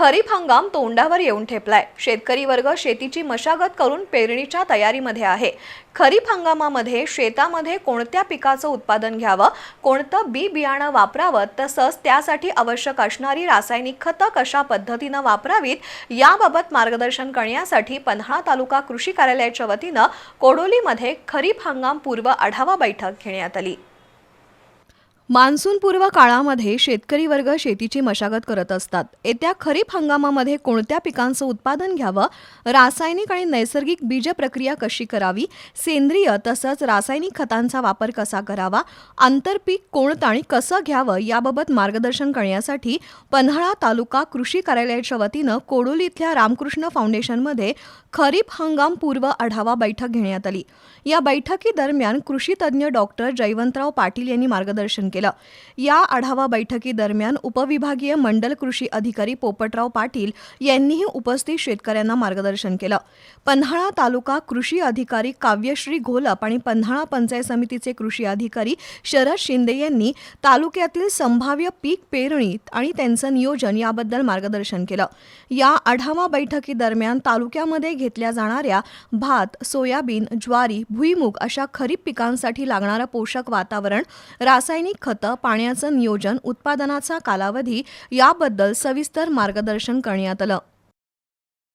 खरीप हंगाम तोंडावर येऊन ठेपलाय. शेतकरी वर्ग शेतीची मशागत करून पेरणीच्या तयारीमध्ये आहे. खरीप हंगामामध्ये शेतामध्ये कोणत्या पिकाचं उत्पादन घ्यावं कोणतं बी बियाणं वापरावं तसंच त्यासाठी आवश्यक असणारी रासायनिक खतं कशा पद्धतीनं वापरावीत याबाबत मार्गदर्शन करण्यासाठी पन्हाळा तालुका कृषी कार्यालयाच्या वतीनं कोडोलीमध्ये खरीप हंगाम पूर्व आढावा बैठक घेण्यात आली. मान्सूनपूर्व काळामध्ये शेतकरी वर्ग शेतीची मशागत करत असतात. येत्या खरीप हंगामामध्ये कोणत्या पिकांचं उत्पादन घ्यावं? रासायनिक आणि नैसर्गिक बीज प्रक्रिया कशी करावी? सेंद्रिय तसंच रासायनिक खतांचा वापर कसा करावा? आंतरपीक कोणतं आणि कसं घ्यावं? याबाबत मार्गदर्शन करण्यासाठी पन्हाळा तालुका कृषी कार्यालयाच्या वतीनं कोडोली इथल्या रामकृष्ण फाउंडेशनमध्ये खरीप हंगाम पूर्व आढावा बैठक घेण्यात आली. या बैठकीदरम्यान कृषी तज्ज्ञ डॉक्टर जयवंतराव पाटील यांनी मार्गदर्शन केलं. केलं. या आढावा बैठकीदरम्यान उपविभागीय मंडल कृषी अधिकारी पोपटराव पाटील यांनीही उपस्थित शेतकऱ्यांना मार्गदर्शन केलं. पन्हाळा तालुका कृषी अधिकारी काव्यश्री घोलप आणि पन्हाळा पंचायत समितीचे कृषी अधिकारी शरद शिंदे यांनी तालुक्यातील संभाव्य पीक पेरणी आणि त्यांचं नियोजन याबद्दल मार्गदर्शन केलं. या आढावा बैठकीदरम्यान तालुक्यामध्ये घेतल्या जाणाऱ्या भात सोयाबीन ज्वारी भुईमूग अशा खरीप पिकांसाठी लागणारं पोषक वातावरण रासायनिक खतं पाण्याचं नियोजन उत्पादनाचा कालावधी याबद्दल सविस्तर मार्गदर्शन करण्यात आलं.